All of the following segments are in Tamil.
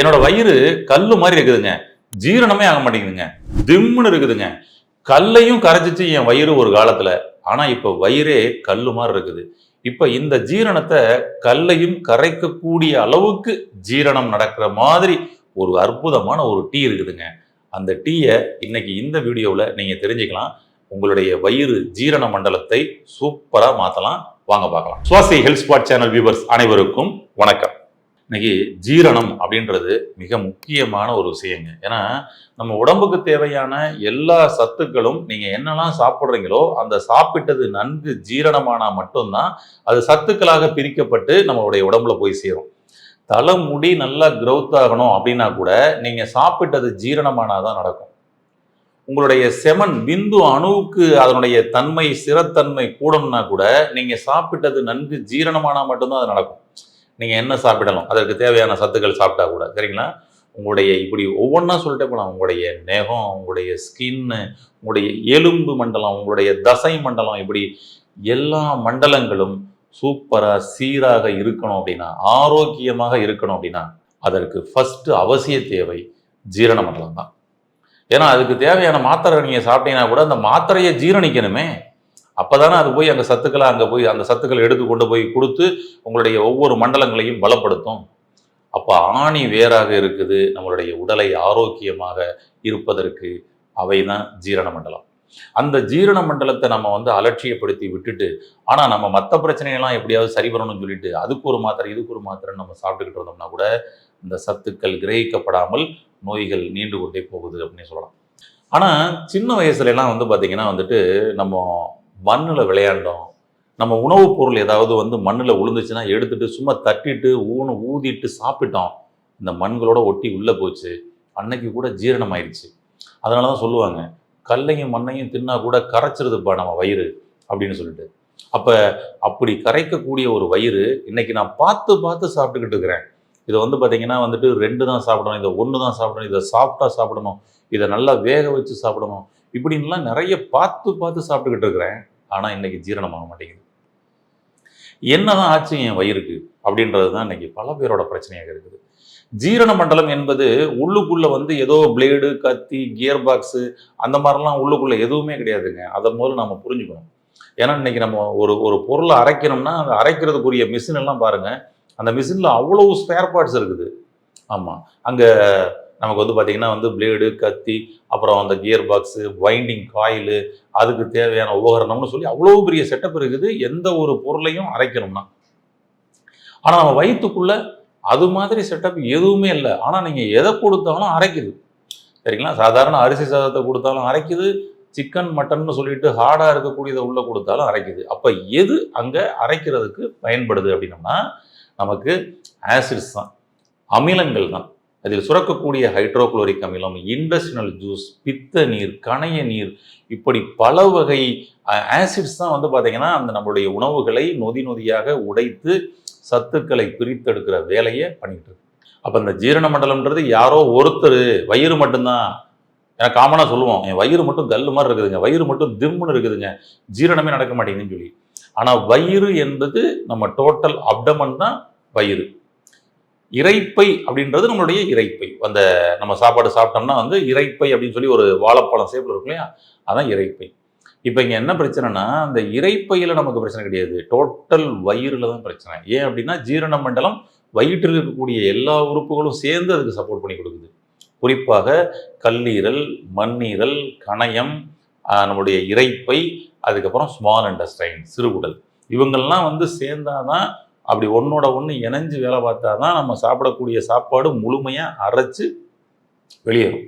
என்னோட வயிறு கல்லு மாதிரி இருக்குதுங்க. ஜீரணமே ஆக மாட்டேங்குதுங்க. திம்முன்னு இருக்குதுங்க. கல்லையும் கரைச்சிச்சு என் வயிறு ஒரு காலத்துல. ஆனா இப்ப வயிறே கல்லு மாதிரி இருக்குது. இப்ப இந்த ஜீரணத்தை கல்லையும் கரைக்கக்கூடிய அளவுக்கு ஜீரணம் நடக்கிற மாதிரி ஒரு அற்புதமான ஒரு டீ இருக்குதுங்க. அந்த டீயை இன்னைக்கு இந்த வீடியோவில் நீங்கள் தெரிஞ்சுக்கலாம். உங்களுடைய வயிறு ஜீரண மண்டலத்தை சூப்பராக மாற்றலாம் வாங்க பார்க்கலாம். Suvasi health spot channel viewers அனைவருக்கும் வணக்கம். இன்னைக்கு ஜீரணம் அப்படின்றது மிக முக்கியமான ஒரு விஷயங்க. ஏன்னா நம்ம உடம்புக்கு தேவையான எல்லா சத்துக்களும் நீங்கள் என்னெல்லாம் சாப்பிட்றீங்களோ அந்த சாப்பிட்டது நன்கு ஜீரணமானால் மட்டும்தான் அது சத்துக்களாக பிரிக்கப்பட்டு நம்மளுடைய உடம்புல போய் சேரும். தலைமுடி நல்லா க்ரௌத் ஆகணும் அப்படின்னா கூட நீங்கள் சாப்பிட்டது ஜீரணமானாதான் நடக்கும். உங்களுடைய செமன் பிந்து அணுவுக்கு அதனுடைய தன்மை சிறத்தன்மை கூடணும்னா கூட நீங்கள் சாப்பிட்டது நன்கு ஜீரணமானால் மட்டும்தான் அது நடக்கும். நீங்கள் என்ன சாப்பிடலாம் அதற்கு தேவையான சத்துக்கள் சாப்பிட்டா கூட சரிங்களா? உங்களுடைய இப்படி ஒவ்வொன்றா சொல்லிட்டே போகலாம் உங்களுடைய நெகம் உங்களுடைய ஸ்கின்னு உங்களுடைய எலும்பு மண்டலம் உங்களுடைய தசை மண்டலம் இப்படி எல்லா மண்டலங்களும் சூப்பராக சீராக இருக்கணும் அப்படின்னா ஆரோக்கியமாக இருக்கணும் அப்படின்னா அதற்கு ஃபஸ்ட்டு அவசிய தேவை ஜீரண மண்டலம் தான். ஏன்னா அதுக்கு தேவையான மாத்திரை நீங்கள் சாப்பிட்டீங்கன்னா கூட அந்த மாத்திரையை ஜீரணிக்கணுமே. அப்போ தானே அது போய் அந்த சத்துக்களை அங்கே போய் அந்த சத்துக்களை எடுத்து கொண்டு போய் கொடுத்து உங்களுடைய ஒவ்வொரு மண்டலங்களையும் பலப்படுத்தும். அப்போ ஆணி வேறாக இருக்குது. நம்மளுடைய உடலை ஆரோக்கியமாக இருப்பதற்கு அவை தான் ஜீரண மண்டலம். அந்த ஜீரண மண்டலத்தை நம்ம வந்து அலட்சியப்படுத்தி விட்டுட்டு ஆனால் நம்ம மற்ற பிரச்சனையெல்லாம் எப்படியாவது சரி வரணும்னு சொல்லிட்டு அதுக்கு ஒரு மாத்திரை இதுக்கு ஒரு மாத்திரை நம்ம சாப்பிட்டுக்கிட்டு இருந்தோம்னா கூட இந்த சத்துக்கள் கிரகிக்கப்படாமல் நோய்கள் நீண்டு கொண்டே போகுது அப்படின்னு சொல்லலாம். ஆனால் சின்ன வயசுலலாம் வந்து பார்த்தீங்கன்னா வந்துட்டு நம்ம மண்ணில் விளையாண்டோம். நம்ம உணவுப் பொருள் ஏதாவது வந்து மண்ணில் விழுந்துச்சுன்னா எடுத்துட்டு சும்மா தட்டிட்டு ஊனு ஊதிட்டு சாப்பிட்டோம். இந்த மண்களோட ஒட்டி உள்ளே போச்சு. அன்னைக்கு கூட ஜீரணம் ஆயிடுச்சு அதனால தான் சொல்லுவாங்க கல்லையும் மண்ணையும் தின்னா கூட கரைச்சிருதுப்பா நம்ம வயிறு அப்படின்னு சொல்லிட்டு. அப்போ அப்படி கரைக்கக்கூடிய ஒரு வயிறு இன்னைக்கு நான் பார்த்து பார்த்து சாப்பிட்டுக்கிட்டு இருக்கிறேன். இதை வந்து பார்த்தீங்கன்னா வந்துட்டு ரெண்டு தான் சாப்பிடணும் இதை ஒன்று தான் சாப்பிடணும் இதை சாப்பிட்டா சாப்பிடணும் இதை நல்லா வேக வச்சு சாப்பிடணும் இப்படின்லாம் நிறைய பார்த்து பார்த்து சாப்பிட்டுக்கிட்டு இருக்கிறேன். ஆனால் இன்னைக்கு ஜீரணமாக மாட்டேங்குது. என்னதான் ஆச்சு என் வயிறுக்கு அப்படின்றது தான் இன்னைக்கு பல பேரோட பிரச்சனையாக இருக்குது. ஜீரண மண்டலம் என்பது உள்ளுக்குள்ளே வந்து ஏதோ பிளேடு கத்தி கியர் பாக்ஸு அந்த மாதிரிலாம் உள்ளுக்குள்ளே எதுவுமே கிடையாதுங்க. அதை முதல்ல நம்ம புரிஞ்சுக்கணும். ஏன்னா இன்னைக்கு நம்ம ஒரு ஒரு பொருளை அரைக்கணும்னா அந்த அரைக்கிறதுக்குரிய மிஷின் எல்லாம் பாருங்கள் அந்த மிஷினில் அவ்வளோ ஸ்பேர் பார்ட்ஸ் இருக்குது. ஆமாம் அங்கே நமக்கு வந்து பார்த்திங்கன்னா வந்து பிளேடு கத்தி அப்புறம் அந்த கியர் பாக்ஸு வைண்டிங் காயிலு அதுக்கு தேவையான உபகரணம்னு சொல்லி அவ்வளோ பெரிய செட்டப் இருக்குது. எந்த ஒரு பொருளையும் அரைக்கணும்னா. ஆனால் நம்ம வயிற்றுக்குள்ளே அது மாதிரி செட்டப் எதுவுமே இல்லை. ஆனால் நீங்கள் எதை கொடுத்தாலும் அரைக்குது. சரிங்களா? சாதாரண அரிசி சாதத்தை கொடுத்தாலும் அரைக்குது. சிக்கன் மட்டன்னு சொல்லிட்டு ஹார்டாக இருக்கக்கூடியதை உள்ளே கொடுத்தாலும் அரைக்குது. அப்போ எது அங்கே அரைக்கிறதுக்கு பயன்படுது அப்படின்னம்னா நமக்கு ஆசிட்ஸ் தான் அமிலங்கள் தான். அதில் சுரக்கக்கூடிய ஹைட்ரோகுளோரிக் அமிலம் இண்டஸ்ட்ரியல் ஜூஸ் பித்த நீர் கணைய நீர் இப்படி பல வகை ஆசிட்ஸ் தான் வந்து பார்த்தீங்கன்னா அந்த நம்மளுடைய உணவுகளை நொதி நொதியாக உடைத்து சத்துக்களை பிரித்தெடுக்கிற வேலையை பண்ணிட்டு இருக்கு. அப்போ இந்த ஜீரண மண்டலம்ன்றது யாரோ ஒருத்தர் வயிறு மட்டும்தான். ஏன்னா காமனாக சொல்லுவோம் என் வயிறு மட்டும் கல்லு மாதிரி இருக்குதுங்க வயிறு மட்டும் திம்முன்னு இருக்குதுங்க ஜீரணமே நடக்க மாட்டேங்குதுன்னு சொல்லி. ஆனால் வயிறு என்பது நம்ம டோட்டல் அப்டமன் தான் வயிறு. இறைப்பை அப்படின்றது நம்மளுடைய இறைப்பை. அந்த நம்ம சாப்பாடு சாப்பிட்டோம்னா வந்து இறைப்பை அப்படின்னு சொல்லி ஒரு வாழைப்பழம் சேப்பில் இருக்கும் இல்லையா? அதான் இறைப்பை. இப்போ இங்கே என்ன பிரச்சனைனா அந்த இறைப்பையில் நமக்கு பிரச்சனை கிடையாது. டோட்டல் வயிறில் தான் பிரச்சனை. ஏன் அப்படின்னா ஜீரண மண்டலம் வயிற்றில் இருக்கக்கூடிய எல்லா உறுப்புகளும் சேர்ந்து அதுக்கு சப்போர்ட் பண்ணி கொடுக்குது. குறிப்பாக கல்லீரல் மண்ணீரல் கணையம் நம்முடைய நம்மளுடைய இறைப்பை அதுக்கப்புறம் ஸ்மால் இண்டஸ்டைன் சிறுகுடல் இவங்கள்லாம் வந்து சேர்ந்தாதான் அப்படி ஒன்றோட ஒன்று இணைஞ்சு வேலை பார்த்தா தான் நம்ம சாப்பிடக்கூடிய சாப்பாடு முழுமையாக அரைச்சி வெளியேறும்.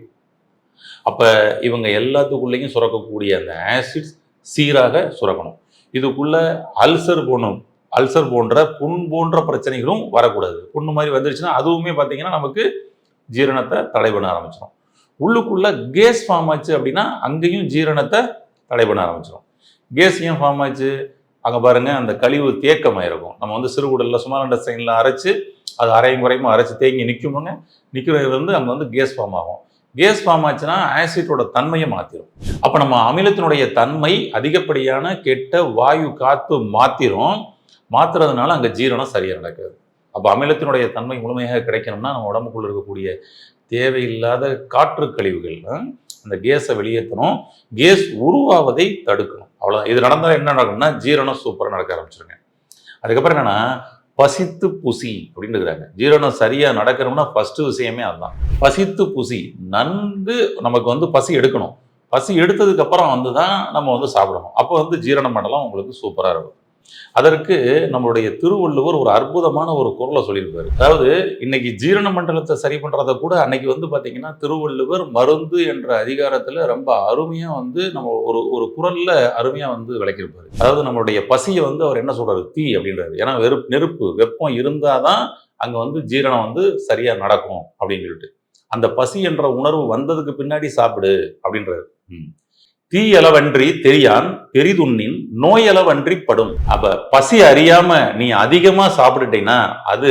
அப்போ இவங்க எல்லாத்துக்குள்ளேயும் சுரக்கக்கூடிய அந்த ஆசிட்ஸ் சீராக சுரக்கணும். இதுக்குள்ள அல்சர் போகணும் அல்சர் போன்ற புண் போன்ற பிரச்சனைகளும் வரக்கூடாது. புண்ணு மாதிரி வந்துருச்சுன்னா அதுவுமே பார்த்தீங்கன்னா நமக்கு ஜீரணத்தை தடை பண்ண ஆரம்பிச்சிடும் உள்ளுக்குள்ள கேஸ் ஃபார்ம் ஆச்சு அப்படின்னா அங்கேயும் ஜீரணத்தை தடை பண்ண ஆரம்பிச்சிடும் கேஸ் ஏன் ஃபார்ம் ஆச்சு? அங்கே பாருங்கள் அந்த கழிவு தேக்கமாயிருக்கும். நம்ம வந்து சிறுகுடலில் சுமார் சைனில் அரைச்சு அது அரையும் குறையுமா அரைச்சி தேங்கி நிற்கும்போங்க நிற்கிறது வந்து அங்கே வந்து கேஸ் ஃபார்ம் ஆகும். கேஸ் ஃபார்ம் ஆச்சுன்னா ஆசிட்டோட தன்மையை மாற்றிடும் அப்போ நம்ம அமிலத்தினுடைய தன்மை அதிகப்படியான கெட்ட வாயு காத்து மாத்திரும். மாற்றுறதுனால அங்கே ஜீரணம் சரியாக நடக்குது. அப்போ அமிலத்தினுடைய தன்மை முழுமையாக கிடைக்கணும்னா நம்ம உடம்புக்குள்ள இருக்கக்கூடிய தேவையில்லாத காற்று கழிவுகள் அந்த கேஸை வெளியேற்றணும். கேஸ் உருவாவதை தடுக்கணும். அவ்வளோதான் இது நடந்தால் என்ன நடக்கும்னா ஜீரணம் சூப்பராக நடக்க ஆரம்பிச்சிருங்க. அதுக்கப்புறம் என்னென்னா பசித்து புசி அப்படின்னு இருக்கிறாங்க ஜீரணம் சரியாக நடக்கணும்னா ஃபஸ்ட்டு விஷயமே அதுதான். பசித்து புசி நன்கு நமக்கு வந்து பசி எடுக்கணும். பசி எடுத்ததுக்கப்புறம் வந்து தான் நம்ம வந்து சாப்பிடணும். அப்போ வந்து ஜீரண மண்டலம் உங்களுக்கு சூப்பராக இருக்கும். அதற்கு நம்மளுடைய திருவள்ளுவர் ஒரு அற்புதமான ஒரு குரலை சொல்லியிருப்பார். அதாவது இன்னைக்கு ஜீரண மண்டலத்தை சரி பண்ணுறத கூட அன்னைக்கு வந்து பார்த்தீங்கன்னா திருவள்ளுவர் மருந்து என்ற அதிகாரத்தில் ரொம்ப அருமையாக வந்து நம்ம ஒரு ஒரு குரலில் அருமையாக வந்து விளக்கியிருப்பார். அதாவது நம்மளுடைய பசியை வந்து அவர் என்ன சொல்கிறார் தீ அப்படின்றாரு. ஏன்னா வெறுப்பு நெருப்பு வெப்பம் இருந்தால் தான் அங்கே வந்து ஜீரணம் வந்து சரியாக நடக்கும் அப்படின்னு சொல்லிட்டு. அந்த பசி என்ற உணர்வு வந்ததுக்கு பின்னாடி சாப்பிடு அப்படின்றாரு. தீயளவன்றி தெரியான் பெரிதுண்ணின் நோயளவன்றி படும் அப்ப பசி அறியாம நீ அதிகமா சாப்பிட்டுட்டீங்கன்னா அது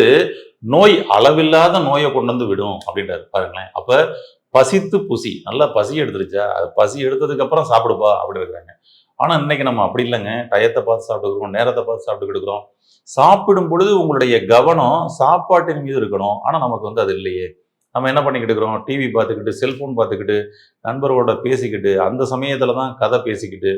நோய் அளவில்லாத நோயை கொண்டு வந்து விடும் அப்படின்றாரு. பாருங்களேன். அப்ப பசித்து புசி. நல்லா பசி எடுத்துருச்சா? அது பசி எடுத்ததுக்கு அப்புறம் சாப்பிடுப்பா அப்படி இருக்கிறாங்க. ஆனா இன்னைக்கு நம்ம அப்படி இல்லைங்க. டயத்தை பார்த்து சாப்பிட்டுக்கிறோம் நேரத்தை பார்த்து சாப்பிட்டுக்கிட்டு இருக்கிறோம் சாப்பிடும் பொழுது உங்களுடைய கவனம் சாப்பாட்டின் மீது இருக்கணும். ஆனா நமக்கு வந்து அது இல்லையே. நம்ம என்ன பண்ணிக்கிட்டு இருக்கிறோம்? டிவி பார்த்துக்கிட்டு செல்ஃபோன் பார்த்துக்கிட்டு நண்பரோட பேசிக்கிட்டு அந்த சமயத்தில் தான் கதை பேசிக்கிட்டு.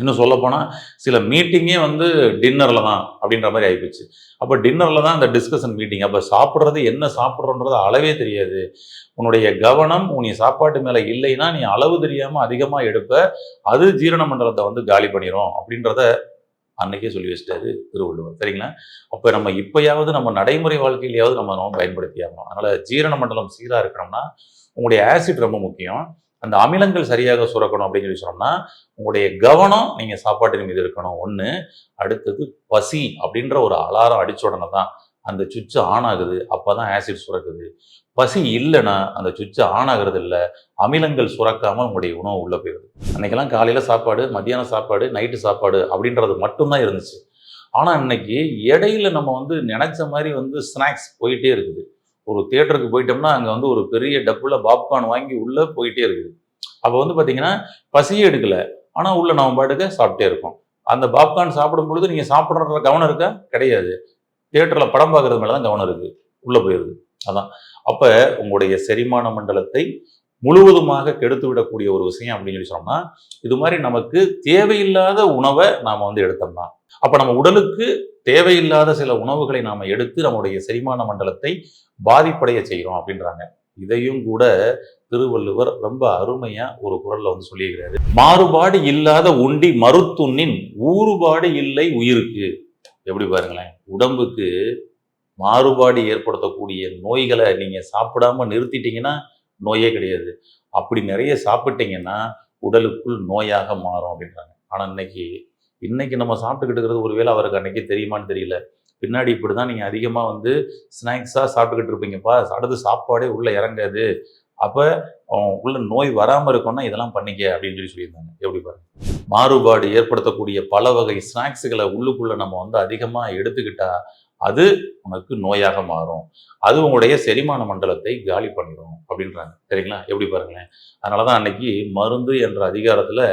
இன்னும் சொல்லப்போனால் சில மீட்டிங்கே வந்து டின்னரில் தான் அப்படின்ற மாதிரி ஆகிப்போச்சு அப்போ டின்னரில் தான் அந்த டிஸ்கஷன் மீட்டிங் அப்போ சாப்பிட்றது என்ன சாப்பிட்றோன்றது அளவே தெரியாது. உன்னுடைய கவனம் உன் சாப்பாட்டு மேலே இல்லைன்னா நீ அளவு தெரியாமல் அதிகமாக எடுப்ப. அது ஜீரண மண்டலத்தை வந்து காலி பண்ணிடும் அப்படின்றத அன்னைக்கே சொல்லி வச்சிட்டாரு திருவள்ளுவர். சரிங்களா? அப்போ நம்ம இப்பயாவது நம்ம நடைமுறை வாழ்க்கையிலையாவது நம்ம நம்ம பயன்படுத்தி ஆகணும். அதனால் ஜீரண மண்டலம் சீராக இருக்கணும்னா உங்களுடைய ஆசிட் ரொம்ப முக்கியம். அந்த அமிலங்கள் சரியாக சுரக்கணும் அப்படின்னு சொல்லி சொன்னோம்னா உங்களுடைய கவனம் நீங்கள் சாப்பாட்டின் மீது இருக்கணும். ஒன்று அடுத்தது பசி அப்படின்ற ஒரு அலாரம் அடிச்ச உடனே தான் அந்த சுவிட்ச் ஆன் ஆகுது. அப்போ தான் ஆசிட் சுரக்குது. பசி இல்லைன்னா அந்த சுவிட்ச் ஆன் ஆகிறது இல்லை அமிலங்கள் சுரக்காமல் உங்களுடைய உணவு உள்ளே போயிடுது. அன்னைக்கெல்லாம் காலையில் சாப்பாடு மத்தியானம் சாப்பாடு நைட்டு சாப்பாடு அப்படின்றது மட்டும்தான் இருந்துச்சு. ஆனால் இன்னைக்கு இடையில நம்ம வந்து நினைச்ச மாதிரி வந்து ஸ்நாக்ஸ் போயிட்டே இருக்குது. ஒரு தியேட்டருக்கு போயிட்டோம்னா அங்கே வந்து ஒரு பெரிய டப்புல பாப்கார்ன் வாங்கி உள்ளே போயிட்டே இருக்குது. அப்போ வந்து பார்த்தீங்கன்னா பசியே எடுக்கல. ஆனால் உள்ள நம்ம பாட்டுக்கு சாப்பிட்டே இருக்கோம். அந்த பாப்கார்ன் சாப்பிடும் பொழுது நீங்கள் சாப்பிட்ற கவனம் இருக்கா? கிடையாது. தியேட்டரில் படம் பார்க்கறது மேலே தான் கவனம் இருக்குது உள்ளே போயிடுது. அதான். அப்போ உங்களுடைய செரிமான மண்டலத்தை முழுவதுமாக கெடுத்து விடக்கூடிய ஒரு விஷயம் அப்படின்னு சொல்லி சொன்னோம்னா இது மாதிரி நமக்கு தேவையில்லாத உணவை நாம் வந்து எடுத்தோம்னா அப்போ நம்ம உடலுக்கு தேவையில்லாத சில உணவுகளை நாம் எடுத்து நம்முடைய செரிமான மண்டலத்தை பாதிப்படைய செய்கிறோம் அப்படின்றாங்க. இதையும் கூட திருவள்ளுவர் ரொம்ப அருமையா ஒரு குரல்ல வந்து சொல்லியிருக்கிறாரு. மாறுபாடு இல்லாத உண்டி மறுத்துண்ணின் ஊறுபாடு இல்லை உயிருக்கு. எப்படி பாருங்களேன் உடம்புக்கு மாறுபாடு ஏற்படுத்தக்கூடிய நோய்களை நீங்கள் சாப்பிடாம நிறுத்திட்டீங்கன்னா நோயே கிடையாது. அப்படி நிறைய சாப்பிட்டீங்கன்னா உடலுக்குள் நோயாக மாறும் அப்படின்றாங்க. ஆனால் இன்னைக்கு இன்னைக்கு நம்ம சாப்பிட்டுக்கிட்டு இருக்கிறது ஒருவேளை அவருக்கு அன்னைக்கு தெரியுமான்னு தெரியல. பின்னாடி இப்படி தான் நீங்கள் அதிகமாக வந்து ஸ்நாக்ஸாக சாப்பிட்டுக்கிட்டு இருப்பீங்கப்பா. அடுத்து சாப்பாடே உள்ளே இறங்காது. அப்போ உள்ள நோய் வராமல் இருக்கணும்னா இதெல்லாம் பண்ணிக்க அப்படின்னு சொல்லி சொல்லியிருந்தாங்க. எப்படி பாருங்க. மாறுபாடு ஏற்படுத்தக்கூடிய பல வகை ஸ்நாக்ஸுகளை உள்ளுக்குள்ளே நம்ம வந்து அதிகமாக எடுத்துக்கிட்டால் அது உனக்கு நோயாக மாறும். அது உங்களுடைய செரிமான மண்டலத்தை காலி பண்ணிடும் அப்படின்றாங்க. சரிங்களா? எப்படி பாருங்களேன்? அதனால தான் அன்னைக்கு மருந்து என்ற அதிகாரத்தில்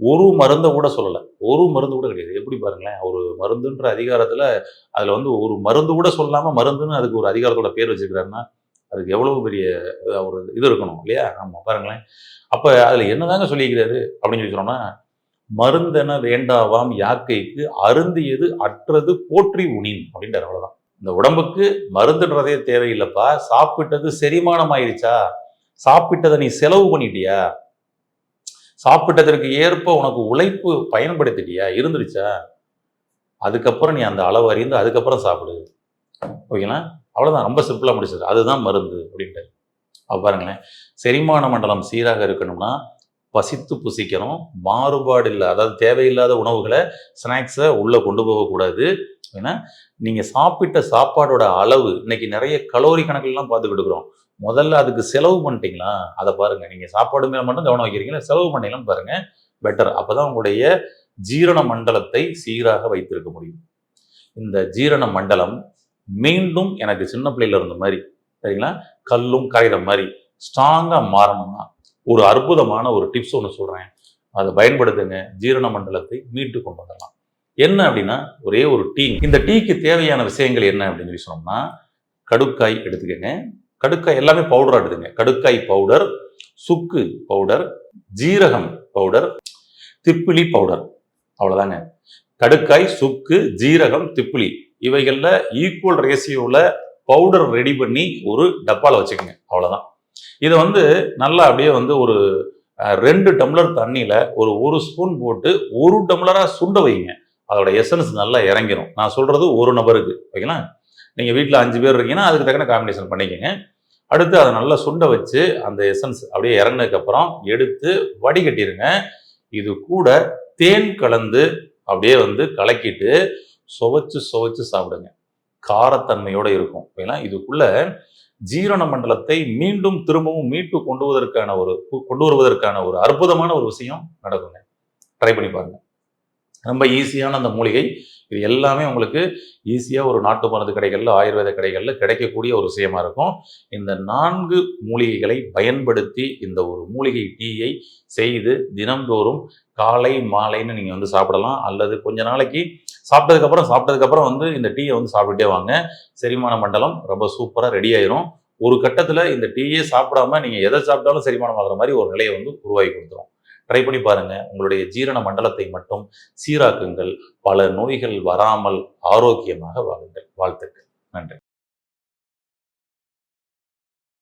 ஒரு மருந்தை கூட சொல்லலை. ஒரு மருந்து கூட கிடையாது. எப்படி பாருங்களேன்? ஒரு மருந்துன்ற அதிகாரத்தில் அதில் வந்து ஒரு மருந்து கூட சொல்லாமல் மருந்துன்னு அதுக்கு ஒரு அதிகாரத்தோட பேர் வச்சுக்கிறாருன்னா அதுக்கு எவ்வளவு பெரிய ஒரு இது இருக்கணும் இல்லையா? ஆமாம் பாருங்களேன். அப்போ அதில் என்னதாங்க சொல்லிக்கிறாரு அப்படின்னு சொல்லி சொன்னோம்னா மருந்தென வேண்டாவாம் யாக்கைக்கு அருந்தியது அற்றது போற்றி உணின் அப்படின்றார் அவ்வளோதான் இந்த உடம்புக்கு மருந்துன்றதே தேவையில்லைப்பா சாப்பிட்டது செரிமானம் ஆயிடுச்சா சாப்பிட்டதை நீ செலவு பண்ணிட்டியா? சாப்பிட்டதற்கு ஏற்ப உனக்கு உழைப்பு பயன்படுத்திட்டியா? இருந்துருச்சா? அதுக்கப்புறம் நீ அந்த அளவு அறிந்து அதுக்கப்புறம் சாப்பிடு. ஓகேங்களா? அவ்வளோதான் ரொம்ப சிம்பிளாக முடிச்சது. அதுதான் மருந்து அப்படின்ட்டு அப்போ பாருங்களேன் செரிமான மண்டலம் சீராக இருக்கணும்னா பசித்து புசிக்கணும் மாறுபாடு இல்லை அதாவது தேவையில்லாத உணவுகளை ஸ்நாக்ஸை உள்ளே கொண்டு போகக்கூடாது. ஏன்னா நீங்கள் சாப்பிட்ட சாப்பாடோட அளவு இன்னைக்கு நிறைய கலோரி கணக்குலாம் பார்த்துக்கிட்டு இருக்கிறோம். முதல்ல அதுக்கு செலவு பண்ணிட்டீங்களா? அதை பாருங்கள் நீங்கள் சாப்பாடு மேலே மட்டும் கவனம் வைக்கிறீங்களா? செலவு பண்ணீங்களான்னு பாருங்கள் பெட்டர் அப்போ தான் உங்களுடைய ஜீரண மண்டலத்தை சீராக வைத்திருக்க முடியும். இந்த ஜீரண மண்டலம் மீண்டும் எனக்கு சின்ன பிள்ளையில இருந்த மாதிரி சரிங்களா? கல்லும் கரையிற மாதிரி ஸ்ட்ராங்காக மாறணும்னா ஒரு அற்புதமான ஒரு டிப்ஸ் ஒன்று சொல்கிறேன் அதை பயன்படுத்துங்க. ஜீரண மண்டலத்தை மீட்டு கொண்டு வரலாம். என்ன அப்படின்னா ஒரே ஒரு டீ. இந்த டீக்கு தேவையான விஷயங்கள் என்ன அப்படின்னு சொல்லி சொன்னோம்னா கடுக்காய் எடுத்துக்கங்க. கடுக்காய் எல்லாமே பவுடராக எடுத்துங்க கடுக்காய் பவுடர் சுக்கு பவுடர் ஜீரகம் பவுடர் திப்பிலி பவுடர் அவ்வளோதாங்க கடுக்காய் சுக்கு ஜீரகம் திப்பிலி. இவைகளில் ஈக்குவல் ரேசியோவில் பவுடர் ரெடி பண்ணி ஒரு டப்பாவில் வச்சுக்கோங்க. அவ்வளோதான் இதை வந்து நல்லா அப்படியே வந்து ஒரு ரெண்டு டம்ளர் தண்ணியில் ஒரு ஒரு ஸ்பூன் போட்டு ஒரு டம்ளராக சுண்ட வைங்க. அதோட எசன்ஸ் நல்லா இறங்கிடும் நான் சொல்கிறது ஒரு நபருக்கு ஓகேங்களா? நீங்கள் வீட்டில் அஞ்சு பேர் இருக்கீங்கன்னா அதுக்கு தக்கன காம்பினேஷன் பண்ணிக்கோங்க. அடுத்து அதை நல்லா சுண்ட வச்சு அந்த எசன்ஸ் அப்படியே இறங்கினதுக்கப்புறம் எடுத்து வடிகட்டிடுங்க இது கூட தேன் கலந்து அப்படியே வந்து கலக்கிட்டு சுவைச்சு சுவைச்சு சாப்பிடுங்க. காரத்தன்மையோட இருக்கும் ஓகேங்களா? இதுக்குள்ளே ஜீரண மண்டலத்தை மீண்டும் திரும்பவும் மீட்டு கொண்டு வருவதற்கான ஒரு கொண்டு வருவதற்கான ஒரு அற்புதமான ஒரு விஷயம் நடக்குங்க. ட்ரை பண்ணி பாருங்க. ரொம்ப ஈஸியான அந்த மூலிகை. இது எல்லாமே உங்களுக்கு ஈஸியாக ஒரு நாட்டு மருந்து கடைகளில் ஆயுர்வேத கடைகளில் கிடைக்கக்கூடிய ஒரு விஷயமா இருக்கும். இந்த நான்கு மூலிகைகளை பயன்படுத்தி இந்த ஒரு மூலிகை டீயை செய்து தினம்தோறும் காலை மாலைன்னு நீங்கள் வந்து சாப்பிடலாம். அல்லது கொஞ்ச நாளைக்கு சாப்பிட்டதுக்கப்புறம் சாப்பிட்டதுக்கப்புறம் வந்து இந்த டீயை வந்து சாப்பிட்டுட்டே வாங்க. செரிமான மண்டலம் ரொம்ப சூப்பராக ரெடி ஆயிரும். ஒரு கட்டத்தில் இந்த டீயே சாப்பிடாம நீங்கள் எதை சாப்பிட்டாலும் செரிமானம் ஆகிற மாதிரி ஒரு நிலையை வந்து உருவாகி கொடுத்துரும். ட்ரை பண்ணி பாருங்க. உங்களுடைய ஜீரண மண்டலத்தை மட்டும் சீராக்குங்கள். பல நோய்கள் வராமல் ஆரோக்கியமாக வாழுங்கள். வாழ்த்துக்கள். நன்றி.